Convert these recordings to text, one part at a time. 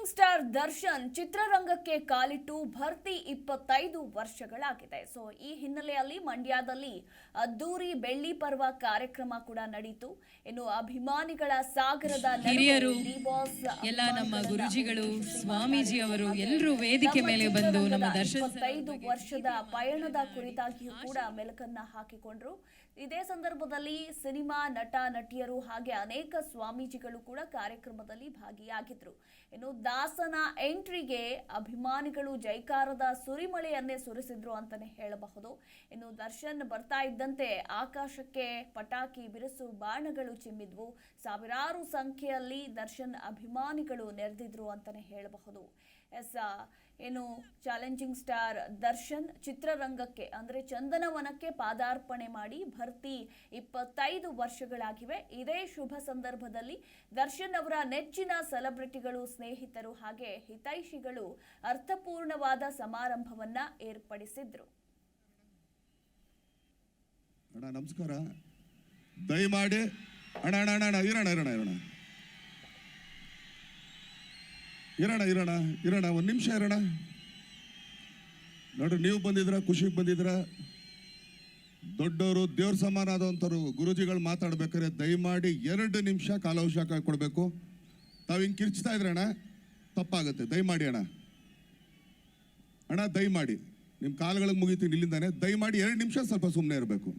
Challenging star Darshan ಚಿತ್ರರಂಗಕ್ಕೆ ಕಾಲಿಟ್ಟು ಭರ್ತಿ ಇಪ್ಪತ್ತೈದು ವರ್ಷಗಳಾಗಿದೆ. ಸೊ ಈ ಹಿನ್ನೆಲೆಯಲ್ಲಿ ಮಂಡ್ಯದಲ್ಲಿ ಅದ್ದೂರಿ ಬೆಳ್ಳಿ ಪರ್ವ ಕಾರ್ಯಕ್ರಮ ಕೂಡ ನಡೀತು. ಇನ್ನು ಅಭಿಮಾನಿಗಳ ಸಾಗರದ ಹಿರಿಯರು, ಎಲ್ಲ ನಮ್ಮ ಗುರುಜಿಗಳು, ಸ್ವಾಮೀಜಿ ಅವರು ಎಲ್ಲರೂ ವೇದಿಕೆ ಮೇಲೆ ಬಂದು ನಮ್ಮ ಇಪ್ಪತ್ತೈದು ವರ್ಷದ ಪಯಣದ ಕುರಿತಾಗಿಯೂ ಕೂಡ ಮೆಲುಕನ್ನ ಹಾಕಿಕೊಂಡ್ರು. ಇದೇ ಸಂದರ್ಭದಲ್ಲಿ ಸಿನಿಮಾ ನಟ ನಟಿಯರು ಹಾಗೆ ಅನೇಕ ಸ್ವಾಮೀಜಿಗಳು ಕೂಡ ಕಾರ್ಯಕ್ರಮದಲ್ಲಿ ಭಾಗಿಯಾಗಿದ್ರು. ಇನ್ನು ದಾಸನ ಎಂಟ್ರಿಗೆ ಅಭಿಮಾನಿಗಳು ಜೈಕಾರದ ಸುರಿಮಳೆಯನ್ನೇ ಸುರಿಸಿದ್ರು ಅಂತಾನೆ ಹೇಳಬಹುದು. ಇನ್ನು ದರ್ಶನ್ ಬರ್ತಾ ಇದ್ದಂತೆ ಆಕಾಶಕ್ಕೆ ಪಟಾಕಿ ಬಿರುಸು ಬಾಣಗಳು ಚಿಮ್ಮಿದ್ವು. ಸಾವಿರಾರು ಸಂಖ್ಯೆಯಲ್ಲಿ ದರ್ಶನ್ ಅಭಿಮಾನಿಗಳು ನೆರೆದಿದ್ರು ಅಂತಾನೆ ಹೇಳಬಹುದು. ಎಸ್ ಏನು ಚಾಲೆಂಜಿಂಗ್ ಸ್ಟಾರ್ ದರ್ಶನ್ ಚಿತ್ರರಂಗಕ್ಕೆ, ಅಂದರೆ ಚಂದನವನಕ್ಕೆ ಪಾದಾರ್ಪಣೆ ಮಾಡಿ ಭರ್ತಿ ಇಪ್ಪತ್ತೈದು ವರ್ಷಗಳಾಗಿವೆ. ಇದೇ ಶುಭ ಸಂದರ್ಭದಲ್ಲಿ ದರ್ಶನ್ ಅವರ ನೆಚ್ಚಿನ ಸೆಲೆಬ್ರಿಟಿಗಳು ಸ್ನೇಹಿತರು ಹಾಗೆ ಹಿತೈಷಿಗಳು ಅರ್ಥಪೂರ್ಣವಾದ ಸಮಾರಂಭವನ್ನ ಏರ್ಪಡಿಸಿದ್ರು. ನಮಸ್ಕಾರ. ದಯಮಾಡಿ, ಅಣ್ಣ ಅಣ್ಣ ಅಣ್ಣ, ಇರೋಣ ಇರೋಣ ಇರೋಣ. ಇರೋಣ ಇರೋಣ ಇರೋಣ, ಒಂದು ನಿಮಿಷ ಇರೋಣ. ನೋಡ್ರಿ, ನೀವು ಬಂದಿದ್ರ ಖುಷಿಗೆ ಬಂದಿದ್ರ ದೊಡ್ಡವರು ದೇವ್ರ ಸಮಾನ ಆದಂಥವ್ರು ಗುರುಜಿಗಳು ಮಾತಾಡ್ಬೇಕಾದ್ರೆ ದಯಮಾಡಿ ಎರಡು ನಿಮಿಷ ಕಾಲಾವಕಾಶ ಕೊಡಬೇಕು. ತಾವು ಹಿಂಗೆ ಕಿರ್ಚ್ತಾ ಇದ್ರಣ್ಣ ತಪ್ಪಾಗುತ್ತೆ. ದಯಮಾಡಿ ಅಣ್ಣ. ಅಣ್ಣ, ದಯಮಾಡಿ. ನಿಮ್ಮ ಕಾಲುಗಳಿಗೆ ಮುಗಿತೀನಿ ಇಲ್ಲಿಂದಾನೆ. ದಯಮಾಡಿ ಎರಡು ನಿಮಿಷ ಸ್ವಲ್ಪ ಸುಮ್ಮನೆ ಇರಬೇಕು.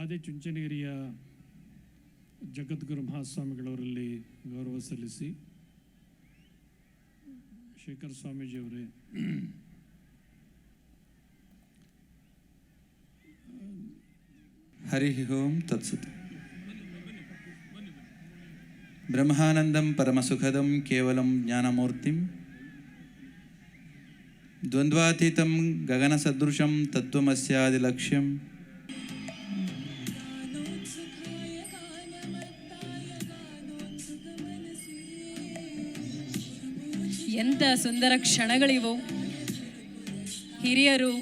ಆದಿಚುಂಚನಗಿರಿಯ ಜಗದ್ಗುರು ಮಹಾಸ್ವಾಮಿಗಳವರಲ್ಲಿ ಗೌರವ ಸಲ್ಲಿಸಿ ಶೇಖರ್ ಸ್ವಾಮೀಜಿಯವರೇ ಹರಿ ಓಂ ತತ್ಸತ್. ಬ್ರಹ್ಮಾನಂದಂ ಪರಮಸುಖದಂ ಕೇವಲಂ ಜ್ಞಾನಮೂರ್ತಿಂ. ದ್ವಂದ್ವಾತೀತಂ ಗಗನಸದೃಶಂ ತತ್ವಮಸ್ಯಾದಿಲಕ್ಷ್ಯಂ. ಎಂಥ ಸುಂದರ ಕ್ಷಣಗಳಿವು. ಹಿರಿಯರು,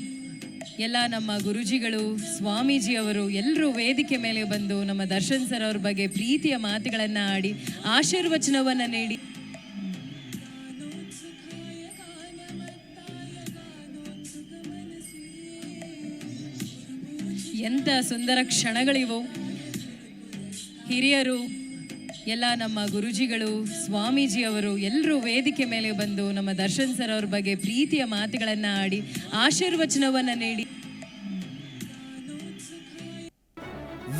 ಎಲ್ಲ ನಮ್ಮ ಗುರುಜಿಗಳು, ಸ್ವಾಮೀಜಿಯವರು ಎಲ್ಲರೂ ವೇದಿಕೆ ಮೇಲೆ ಬಂದು ನಮ್ಮ ದರ್ಶನ್ ಸರ್ ಅವ್ರ ಬಗ್ಗೆ ಪ್ರೀತಿಯ ಮಾತುಗಳನ್ನು ಆಡಿ ಆಶೀರ್ವಚನವನ್ನು ನೀಡಿ. ಎಂಥ ಸುಂದರ ಕ್ಷಣಗಳಿವು. ಹಿರಿಯರು ಎಲ್ಲ ನಮ್ಮ ಗುರುಜಿಗಳು, ಸ್ವಾಮೀಜಿಯವರು ಎಲ್ಲರೂ ವೇದಿಕೆ ಮೇಲೆ ಬಂದು ನಮ್ಮ ದರ್ಶನ್ ಸರ್ ಅವ್ರ ಬಗ್ಗೆ ಪ್ರೀತಿಯ ಮಾತುಗಳನ್ನು ಆಡಿ ಆಶೀರ್ವಚನವನ್ನು ನೀಡಿ.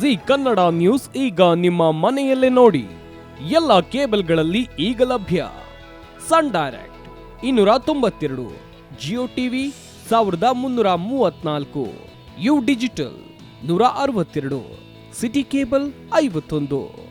ಜಿ ಕನ್ನಡ ನ್ಯೂಸ್ ಈಗ ನಿಮ್ಮ ಮನೆಯಲ್ಲೇ ನೋಡಿ. ಎಲ್ಲ ಕೇಬಲ್ಗಳಲ್ಲಿ ಈಗ ಲಭ್ಯ. ಸನ್ ಡೈರೆಕ್ಟ್ ಇನ್ನೂರ ತೊಂಬತ್ತೆರಡು, ಜಿಯೋ ಟಿವಿ ಸಾವಿರದ ಮುನ್ನೂರ ಮೂವತ್ನಾಲ್ಕು, ಯು ಡಿಜಿಟಲ್ ನೂರ ಅರವತ್ತೆರಡು, ಸಿಟಿ ಕೇಬಲ್ ಐವತ್ತೊಂದು.